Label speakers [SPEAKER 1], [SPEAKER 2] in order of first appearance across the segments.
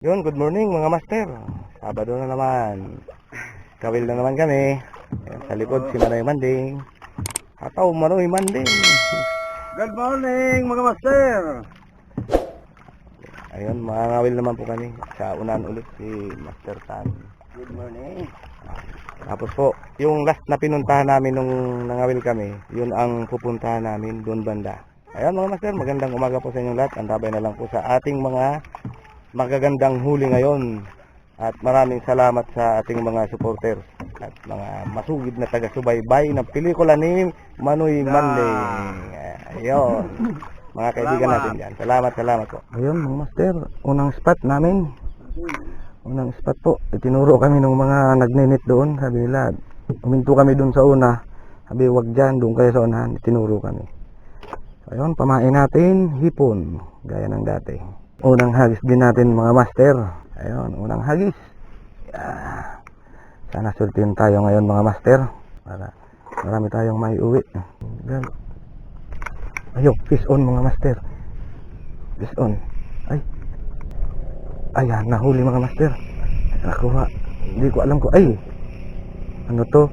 [SPEAKER 1] Yun, good morning mga master. Sabado na naman. Kawil na naman kami. Ayan, sa likod si Manoy Manding. Ataw, Manoy Manding.
[SPEAKER 2] Good morning mga master.
[SPEAKER 1] Ayun, mga ngawil naman po kami. Sa unahan ulit si Master Tan.
[SPEAKER 2] Good morning.
[SPEAKER 1] Tapos po, yung last na pinuntahan namin nung nangawil kami, yun ang pupuntahan namin doon banda. Ayan mga master, magandang umaga po sa inyong lahat. Antabay na lang po sa ating mga magagandang huli ngayon. At maraming salamat sa ating mga supporters at mga masugid na taga-subaybay ng pelikula ni Manoy Manding. Ayun. Mga kaibigan
[SPEAKER 2] Salamat.
[SPEAKER 1] natin dyan. Salamat, salamat po. Ayun mga master, unang spot namin. Unang spot po, itinuro kami ng mga nagninit doon. Sabi nila, uminto kami doon sa una. Sabi, wag dyan, doon kayo sa unahan. Itinuro kami. Ayun, pamain natin, hipon. Gaya ng dati. Unang hagis din natin mga master. Ayun, unang hagis. Yeah. Sana sultin tayo ngayon mga master. Para marami tayong may uwi. Ayun, fish on mga master. Fish on. Ay, Ayan, nahuli mga master. Nakuha. Hindi ko alam ko. Ay! Ano to?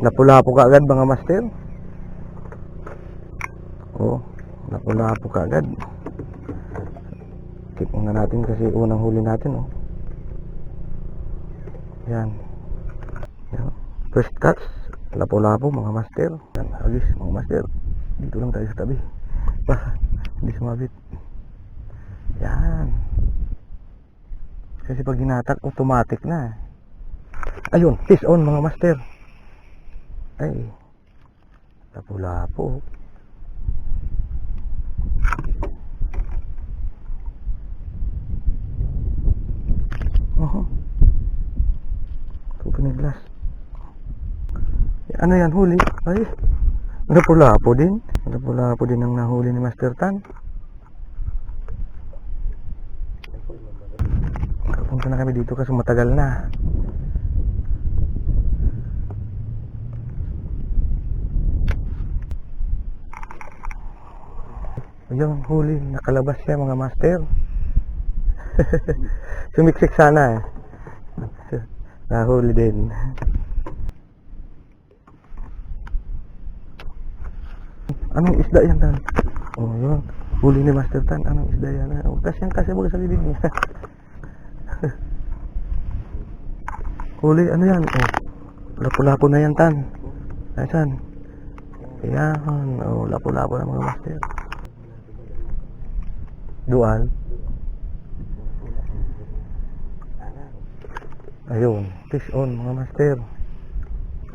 [SPEAKER 1] Napula-po ka agad mga master. Oo. Napula-po ka agad. Keep muna natin kasi unang huli natin. Oh. Yan. Yan. First catch. Lapo-lapo mga master. Yan. Agis mga master. Dito lang tayo sa tabi. Pa, hindi sumabit. Yan. Kasi pag hinatak, automatic na. Ayun, fish on mga master. Ay, lapo-lapo. Ano yan, huli? Ay, lapo-lapo din. Lapo-lapo din ang nahuli ni Master Tan. Punta na kami dito kasi matagal na. Ayun, huli. Nakalabas siya mga master. Sumiksik sana eh. Nahuli din. Anong isda yan, Tan? Oh, yun. Huli ni Master Tan. Anong isda yan? Oh, kasi yan kasi sa bibig niya. Huli, ano yan? Oh, lapo-lapo na yan, Tan. Ayan. Ayan. Oh, lapo-lapo na mga master. Dual. Ayun. Fish on, mga master.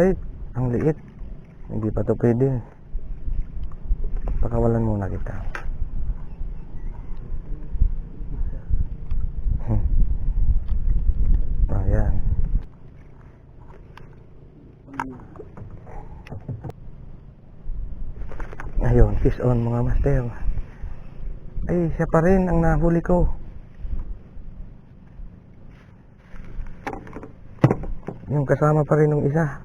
[SPEAKER 1] Ay, ang liit. Hindi pa to pwede. Pakawalan muna kita. Hmm. Ayan. Ayun, fish on mga master. Ay, siya pa rin ang nahuli ko. Yung kasama pa rin ng isa.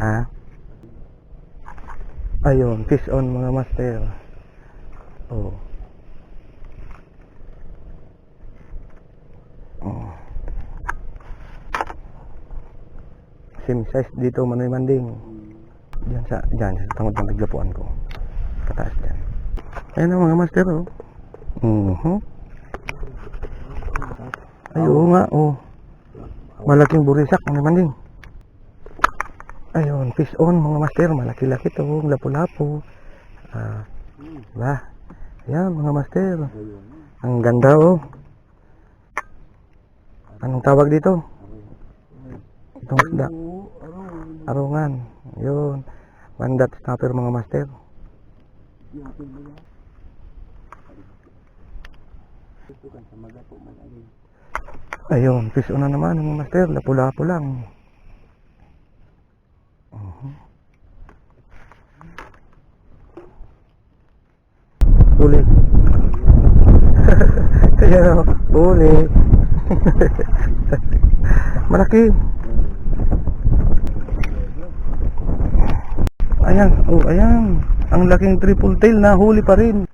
[SPEAKER 1] Ah. Ayun, fish on mga master. Oh. Oh. Same size dito Manoy Manding. Diyan sa diyan sa tangod ng biglapuan ko. Kataas diyan. Ayun na mga master oh. Mhm. Ay, oo nga, oh. Malaking burisak, Manoy Manding. Ayun, fish on mga master, malaki-laki to, lapu-lapu. Ah, ba? Ayan mga master. Ang ganda oh. Anong tawag dito? Itong isda. Arungan. Yun. Mandat snapper mga master. Ayun, fish on na naman mga master. Lapu-lapu lang. Mhm. Huli. Ayan o. Malaki. Ayan, oh, ayan. Ang laking triple tail na huli pa rin.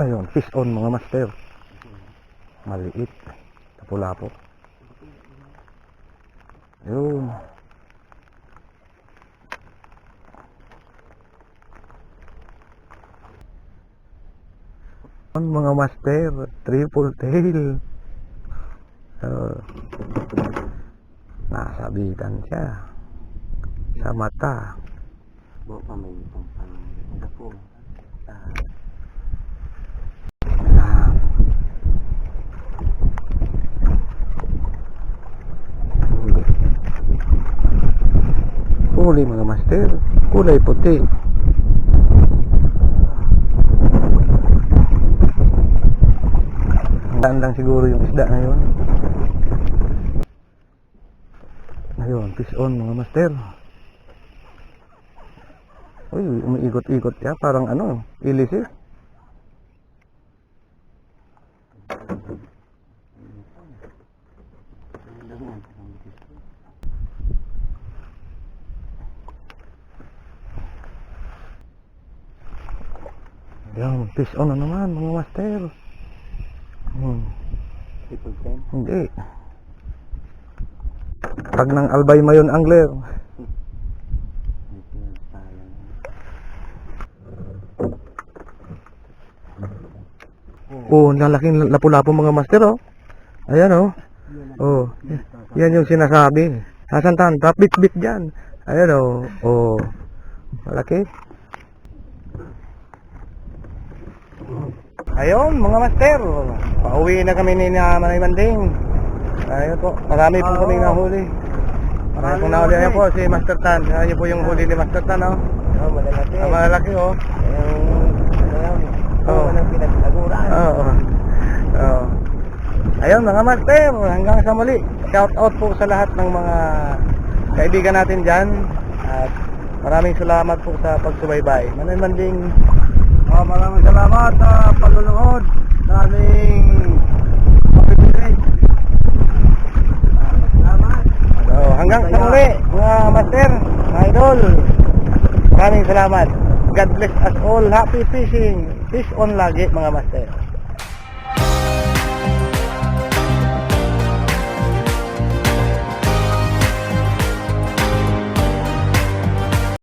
[SPEAKER 1] Ayun, fish on mga master. Maliit. Lapu-lapo. Ayun. Ang mga master, triple tail. Uh, nasabitan siya. Sa mata.
[SPEAKER 2] Bo pa may pampang sa
[SPEAKER 1] Huli mga master. Kulay puti. Daan lang siguro yung isda ngayon. Ayun, fish on mga master. Uy, umiikot-ikot siya. Parang ano, ilis eh. Yan, fish on na naman mga master. Hmm, hindi. Pag ng albay mayon angler. Oh, nalaking lapu-lapu mga master oh. Ayan oh. Oh, yan yung sinasabi. Hasan tan, bit bit dyan. Ayan oh. Oh, malaki. Ayun, mga master. Pauwi na kami ni na Manay Manding. Ayun po, marami po kami nahuli. Marami pong nahuli. Ayan po, si Master Tan. Ayan po yung huli ni Master Tan, oh.
[SPEAKER 2] Oh, malalaki.
[SPEAKER 1] Ah, malalaki, oh.
[SPEAKER 2] Yung, ano, oh, ng pinagtaguran.
[SPEAKER 1] Oo. Oo. Ayun mga master, hanggang sa muli. Shout out po sa lahat ng mga kaibigan natin dyan. At maraming salamat po sa pagsubaybay. Manay Manding.
[SPEAKER 2] Oh, maraming salamat sa panunood sa aming. Salamat.
[SPEAKER 1] So, hanggang sa muli, mga master, mga idol. Maraming salamat. God bless us all. Happy fishing. Fish on lagi, mga master.